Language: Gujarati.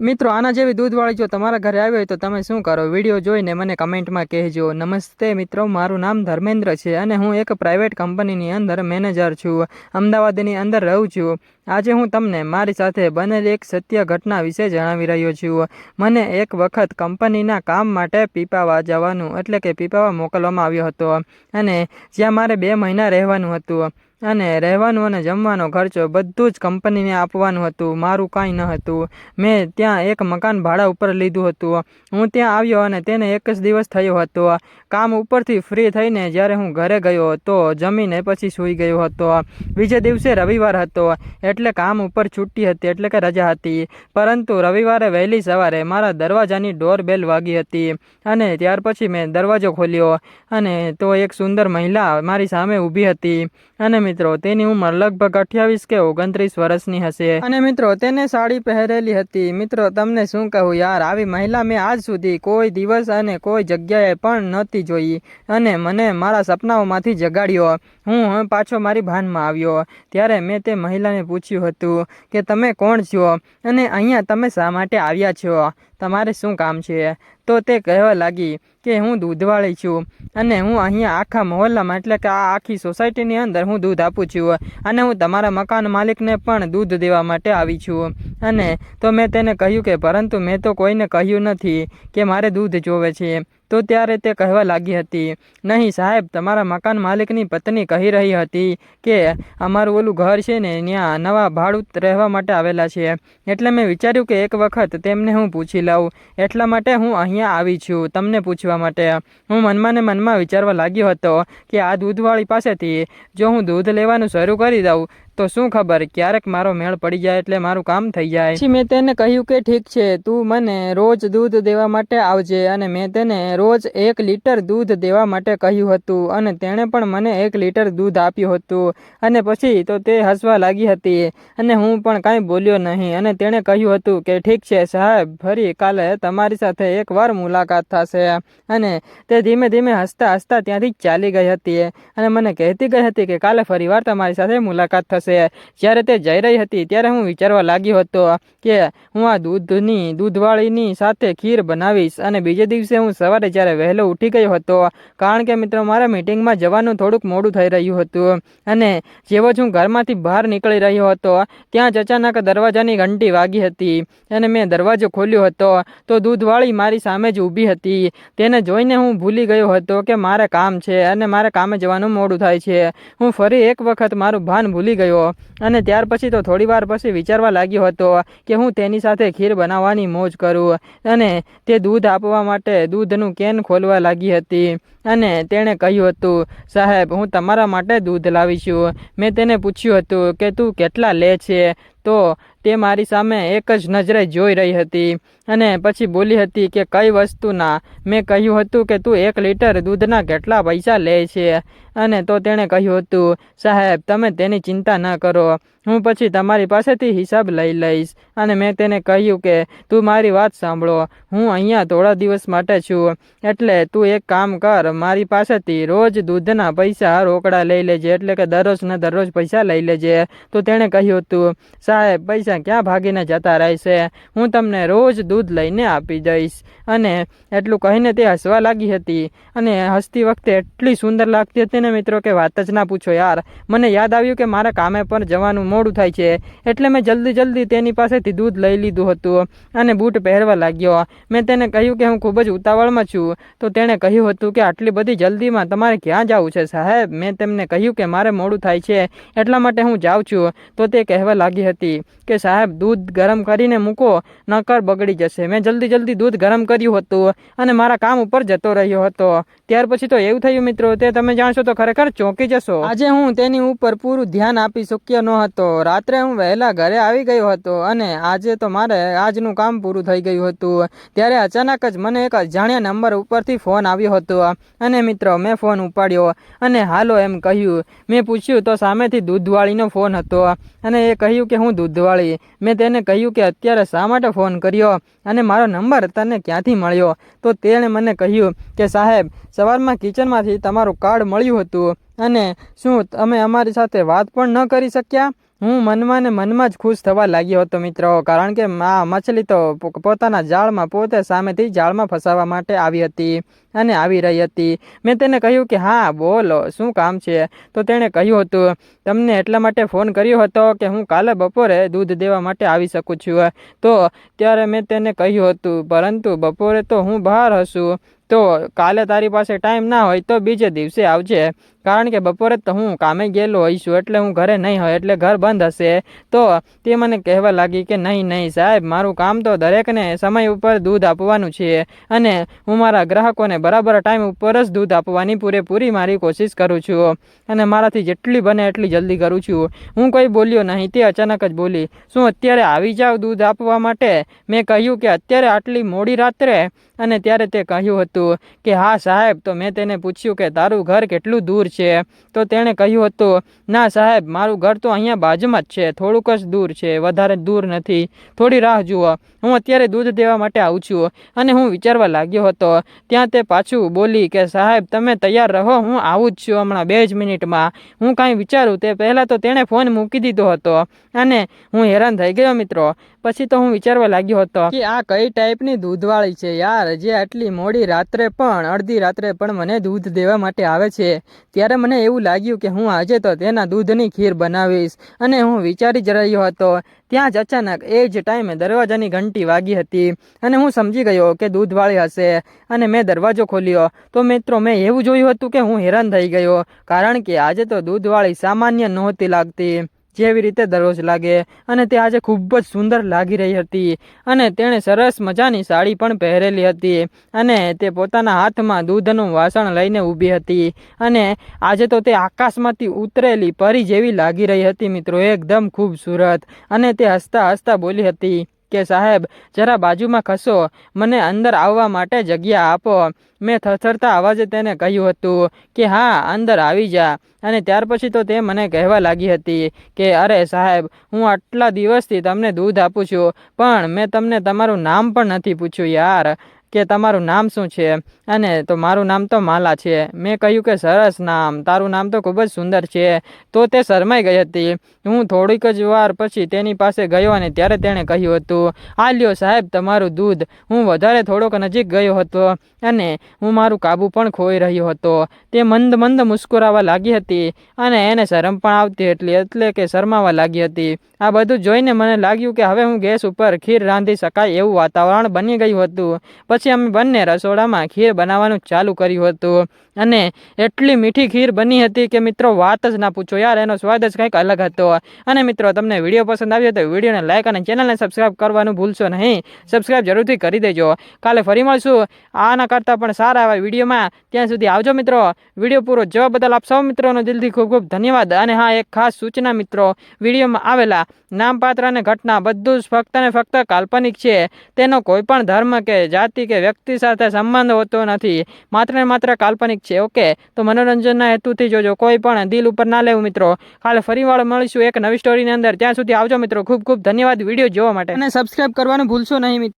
મિત્રો, આના જેવી દૂધવાળી જો તમારા ઘરે આવી હોય તો તમે શું કરો? વીડિયો જોઈને મને કમેન્ટમાં કહેજો. નમસ્તે મિત્રો, મારું નામ ધર્મેન્દ્ર છે અને હું એક પ્રાઇવેટ કંપનીની અંદર મેનેજર છું. અમદાવાદની અંદર રહું છું. આજે હું તમને મારી સાથે બનેલી એક સત્ય ઘટના વિશે જણાવી રહ્યો છું. મને એક વખત કંપનીના કામ માટે પીપાવા જવાનું, એટલે કે પીપાવા મોકલવામાં આવ્યો હતો. અને જ્યાં મારે બે મહિના રહેવાનું હતું. અને રહેવાનું અને જમવાનો ખર્ચો બધું જ કંપનીને આપવાનું હતું. મારું કાંઈ ન હતું. મેં ત્યાં એક મકાન ભાડા ઉપર લીધું હતું. હું ત્યાં આવ્યો અને તેને એક જ દિવસ થયો હતો. કામ ઉપરથી ફ્રી થઈને જ્યારે હું ઘરે ગયો તો જમીને પછી સૂઈ ગયો હતો. બીજે દિવસે રવિવાર હતો. એટલે કામ ઉપર છૂટી હતી, એટલે કે રજા હતી. પરંતુ રવિવારે વહેલી સવારે મારા દરવાજાની ડોર બેલ વાગી હતી અને ત્યાર પછી મેં દરવાજો ખોલ્યો અને તો એક સુંદર મહિલા મારી સામે ઊભી હતી અને મિત્રો, તેની ઉંમર લગભગ અઠ્યાવીસ કે ઓગણત્રીસ વર્ષની હશે. અને મિત્રો, તેને સાડી પહેરેલી હતી. મિત્રો, તમને શું કહું યાર, આવી મહિલા મેં આજ સુધી કોઈ દિવસ અને કોઈ જગ્યાએ પણ નહોતી જોઈ. અને મને મારા સપનાઓમાંથી જગાડ્યો. હું પાછો મારી ભાનમાં આવ્યો. ત્યારે મેં તે મહિલાને પૂછ્યું હતું કે, તમે કોણ છો? અને અહીંયા તમે શા માટે આવ્યા છો? તમારે શું કામ છે? તો તે કહેવા લાગી કે હું દૂધવાળી છું અને હું અહીંયા આખા મહોલ્લામાં, એટલે કે આ આખી સોસાયટીની અંદર હું દૂધ આપું છું અને હું તમારા મકાન માલિકને પણ દૂધ દેવા માટે આવી છું. અને તો મેં તેને કહ્યું કે, પરંતુ મેં તો કોઈને કહ્યું નથી કે મારે દૂધ જોવે છે. તો ત્યારે તે કહેવા લાગી હતી, નહીં સાહેબ, તમારા મકાન માલિકની પત્ની કહી રહી હતી કે અમારું ઓલું ઘર છે ને, ત્યાં નવા ભાડું રહેવા માટે આવેલા છે. એટલે મેં વિચાર્યું કે એક વખત તેમને હું પૂછી લઉં. એટલા માટે હું અહીંયા આવી છું, તમને પૂછવા માટે. હું મનમાં મનમાં વિચારવા લાગ્યો હતો કે આ દૂધવાળી પાસેથી જો હું દૂધ લેવાનું શરૂ કરી દઉં તો શું ખબર? ક્યારેક મારો મેળ પડી જાય એટલે મારું કામ થઈ જાય. પછી મેં તેને કહ્યું કે ઠીક છે, તું મને રોજ દૂધ દેવા માટે આવજે. અને મેં તેને રોજ એક લીટર દૂધ દેવા માટે કહ્યું હતું. અને તેણે પણ મને એક લીટર દૂધ આપ્યું હતું. અને પછી તો તે હસવા લાગી હતી. અને હું પણ કાંઈ બોલ્યો નહીં. અને તેણે કહ્યું હતું કે, ઠીક છે, સાહેબ, ફરી કાલે તમારી સાથે એકવાર મુલાકાત થશે. અને તે ધીમે ધીમે હસતા હસતા ત્યાંથી ચાલી ગઈ હતી. અને મને કહેતી ગઈ હતી કે, કાલે ફરીવાર તમારી સાથે મુલાકાત થશે. થશે જ્યારે તે જઈ રહી હતી, ત્યારે હું વિચારવા લાગ્યો હતો કે હું આ દૂધની, દૂધવાળીની સાથે ખીર બનાવીશ અને બીજે દિવસે હું સવારે જ્યારે વહેલો ઉઠી ગયો હતો, કારણ કે મિત્રો મારા મિટિંગમાં જવાનું થોડુંક મોડું થઈ રહ્યું હતું અને જેવો જ હું ઘરમાંથી બહાર નીકળી રહ્યો હતો, ત્યાં જ અચાનક દરવાજાની ઘંટી વાગી હતી અને મેં દરવાજો ખોલ્યો હતો, તો દૂધવાળી મારી સામે જ ઊભી હતી. તેને જોઈને હું ભૂલી ગયો હતો કે મારે કામ છે અને મારે કામે જવાનું મોડું થાય છે. હું ફરી એક વખત મારું ભાન ભૂલી ગયો ગયો અને ત્યાર પછી તો થોડી વાર પછી વિચારવા લાગ્યો હતો કે હું તેની સાથે ખીર બનાવવાની મોજ કરું. અને તે દૂધ આપવા માટે દૂધનું કેન ખોલવા લાગી હતી. અને તેણે કહ્યું હતું, સાહેબ, હું તમારા માટે દૂધ લાવીશું. મેં તેને પૂછ્યું હતું કે, તું કેટલા લે છે? તો તે મારી સામે એક જ નજરે જોઈ રહી હતી અને પછી બોલી હતી કે, કઈ વસ્તુના મેં કહ્યું હતું કે, તું એક લીટર દૂધના કેટલા પૈસા લે છે? અને તો તેણે કહ્યું હતું, સાહેબ, તમે તેની ચિંતા ન કરો. હું પછી તમારી પાસેથી હિસાબ લઈ લઈશ અને મેં તેને કહ્યું કે, તું મારી વાત સાંભળો. હું અહીંયા થોડા દિવસ માટે છું. એટલે તું એક કામ કર, મારી પાસેથી રોજ દૂધના પૈસા રોકડા લઈ લેજે. એટલે કે દરરોજના દરરોજ પૈસા લઈ લેજે. તો તેણે કહ્યું હતું સાહેબ, પૈસા ક્યાં ભાગીને જતા રહેશે? હું તમને રોજ દૂધ લઈને આપી દઈશ. અને એટલું કહીને તે હસવા લાગી હતી. અને હસતી વખતે એટલી સુંદર લાગતી હતી ને મિત્રો કે વાત જ ના પૂછો યાર. મને યાદ આવ્યું કે મારા કામે પર જવાનું મોડું થાય છે. એટલે મેં જલ્દી જલ્દી તેની પાસેથી દૂધ લઈ લીધું હતું અને બૂટ પહેરવા લાગ્યો. મેં તેને કહ્યું કે હું ખૂબ જ ઉતાવળમાં છું. તો તેણે કહ્યું હતું કે આટલી બધી જલ્દીમાં તમારે ક્યાં જવું છે સાહેબ? મેં તેમને કહ્યું કે મારે મોડું થાય છે, એટલા માટે હું જાઉં છું. તો તે કહેવા લાગી હતી કે સાહેબ, દૂધ ગરમ કરીને મૂકો, નકર બગડી જશે. મેં જલ્દી જલ્દી દૂધ ગરમ કર્યું હતું અને મારા કામ ઉપર જતો રહ્યો હતો. ત્યાર પછી તો એવું થયું મિત્રો, તે તમે જાણશો તો ખરેખર ચોંકી જશો. આજે હું તેની ઉપર પૂરું ધ્યાન આપી શક્યો ન હતો. રાત્રે હું વહેલા ઘરે આવી ગયો હતો અને આજે તો મારે આજનું કામ પૂરું થઈ ગયું હતું. ત્યારે અચાનક જ મને એક અજાણ્યા નંબર ઉપરથી ફોન આવ્યો હતો અને મિત્રો, મેં ફોન ઉપાડ્યો અને હાલો એમ કહ્યું. મેં પૂછ્યું, તો સામેથી દૂધવાળીનો ફોન હતો? અને એ કહ્યું કે, હું દૂધવાળી. મેં તેને કહ્યું કે, અત્યારે શા માટે ફોન કર્યો? અને મારો નંબર તને ક્યાંથી મળ્યો? તો તેણે મને કહ્યું કે, સાહેબ, સવારમાં કિચનમાંથી તમારું કાર્ડ મળ્યું હતું અને શું તમે અમારી સાથે વાત પણ ન કરી શક્યા? હું મનમાં ને મનમાં જ ખુશ થવા લાગ્યો હતો, મિત્રો. કારણ કે આ મછલી તો પોતાના જાળમાં, પોતે સામેથી જાળમાં ફસાવા માટે આવી હતી અને આવી રહી હતી. મેં તેને કહ્યું કે, હા, બોલો, શું કામ છે? તો તેણે કહ્યું હતું, તમને એટલા માટે ફોન કર્યો હતો કે હું કાલે બપોરે દૂધ દેવા માટે આવી શકું છું. તો ત્યારે મેં તેને કહ્યું હતું, પરંતુ બપોરે તો હું બહાર હશું તો કાલે તારી પાસે ટાઈમ ના હોય તો બીજે દિવસે આવજે. કારણ કે બપોરે તો હું કામે ગયેલો હોઈશું, એટલે હું ઘરે નહીં હોય, એટલે ઘર બંધ હશે. તો તે મને કહેવા લાગી કે નહીં નહીં, સાહેબ, મારું કામ તો દરેકને સમય ઉપર દૂધ આપવાનું છે અને હું મારા ગ્રાહકોને બરાબર ટાઈમ ઉપર જ દૂધ આપવાની પૂરેપૂરી મારી કોશિશ કરું છું અને મારાથી જેટલી બને એટલી જલ્દી કરું છું. હું કોઈ બોલ્યો નહીં, તે અચાનક જ બોલી, શું અત્યારે આવી જાવ દૂધ આપવા માટે? મેં કહ્યું કે, અત્યારે આટલી મોડી રાત્રે? અને ત્યારે તે કહ્યું હતું કે, હા સાહેબ. તો મેં તેને પૂછ્યું કે, તારું ઘર કેટલું દૂર છે તો તેણે કહ્યું હતું, ના સાહેબ, મારું ઘર તો અહીંયા બાજુમાં જ છે, થોડુંક જ દૂર છે, વધારે દૂર નથી. થોડી રાહ જુઓ. હું અત્યારે દૂધ દેવા માટે આવું છું. અને હું વિચારવા લાગ્યો હતો. ત્યાં તે પાછું બોલી કે, સાહેબ, તમે તૈયાર રહો, હું આવું જ છું હમણાં બે જ મિનિટમાં. હું કાંઈ વિચારું. તે પહેલાં તો તેણે ફોન મૂકી દીધો હતો. અને હું હેરાન થઈ ગયો, મિત્રો. પછી તો હું વિચારવા લાગ્યો હતો કે આ કઈ ટાઈપની દૂધવાળી છે યાર? જે આટલી મોડી રાત્રે પણ, અડધી રાત્રે પણ મને દૂધ દેવા માટે આવે છે. ત્યારે મને એવું લાગ્યું કે હું આજે તો તેના દૂધની ખીર બનાવીશ. અને હું વિચારી જ રહ્યો હતો. ત્યાં જ અચાનક એ જ ટાઈમે દરવાજાની ઘંટી વાગી હતી. અને હું સમજી ગયો કે દૂધવાળી હશે. અને મેં દરવાજો ખોલ્યો. તો મિત્રો, મેં એવું જોયું હતું કે હું હેરાન થઈ ગયો. કારણ કે આજે તો દૂધવાળી સામાન્ય નહોતી લાગતી. જેવી રીતે દરરોજ લાગે અને તે આજે ખૂબ જ સુંદર લાગી રહી હતી. અને તેણે સરસ મજાની સાડી પણ પહેરેલી હતી અને તે પોતાના હાથમાં દૂધનું વાસણ લઈને ઊભી હતી. અને આજે તો તે આકાશમાંથી ઉતરેલી પરી જેવી લાગી રહી હતી મિત્રો, એકદમ ખૂબસૂરત અને તે હસતા હસતા બોલી હતી કે સાહેબ, જરા બાજુમાં ખસો, મને અંદર આવવા માટે જગ્યા આપો. મેં થથરતા અવાજે તેને કહ્યું હતું કે, હા, અંદર આવી જા. અને ત્યાર પછી તો તે મને કહેવા લાગી હતી કે, અરે સાહેબ, હું આટલા દિવસથી તમને દૂધ આપું છું, પણ મેં તમને તમારું નામ પણ નથી પૂછ્યું યાર. કે તમારું નામ શું છે? અને તો મારું નામ તો માલા છે. મેં કહ્યું કે સરસ નામ. તારું નામ તો ખૂબ જ સુંદર છે. તો તે શરમાઈ ગઈ હતી. હું થોડીક જ વાર પછી તેની પાસે ગયો અને ત્યારે તેણે કહ્યું હતું, આ લ્યો સાહેબ, તમારું દૂધ. હું વધારે થોડોક નજીક ગયો હતો અને હું મારું કાબુ પણ ખોઈ રહ્યો હતો. તે મંદ મંદ મુસ્કુરાવા લાગી હતી અને એને શરમ પણ આવતી એટલી, એટલે કે શરમાવા લાગી હતી. આ બધું જોઈને મને લાગ્યું કે હવે હું ગેસ ઉપર ખીર રાંધી શકાય એવું વાતાવરણ બની ગયું હતું. પછી અમે બંને રસોડામાં ખીર બનાવવાનું ચાલુ કર્યું હતું. અને એટલી મીઠી ખીર બની હતી કે મિત્રો વાત જ ના પૂછો યાર, એનો સ્વાદ જ કંઈક અલગ હતો. અને મિત્રો, તમને વીડિયો પસંદ આવ્યો તો વિડીયોને લાઇક અને ચેનલને સબસ્ક્રાઈબ કરવાનું ભૂલશો નહીં. સબસ્ક્રાઈબ જરૂરથી કરી દેજો. કાલે ફરી મળશું. આના કરતાં પણ સારા એવા વિડીયોમાં. ત્યાં સુધી આવજો મિત્રો. વીડિયો પૂરો જોવા બદલ આપ સૌ મિત્રોનો દિલથી ખૂબ ખૂબ ધન્યવાદ. અને હા, એક ખાસ સૂચના મિત્રો, વિડીયોમાં આવેલા નામપાત્ર અને ઘટના બધું જ ફક્ત ને ફક્ત કાલ્પનિક છે. તેનો કોઈ પણ ધર્મ કે જાતિ કે વ્યક્તિ સાથે સંબંધ હોતો નથી. માત્ર ને માત્ર કાલ્પનિક છે. ઓકે? તો મનોરંજનના હેતુથી જોજો. કોઈ પણ દિલ ઉપર ના લેવું મિત્રો. કાલે ફરી વાર મળીશું એક નવી સ્ટોરીની અંદર. ત્યાં સુધી આવજો મિત્રો. ખૂબ ખૂબ ધન્યવાદ વીડિયો જોવા માટે. અને સબસ્ક્રાઈબ કરવાનું ભૂલશો નહીં મિત્રો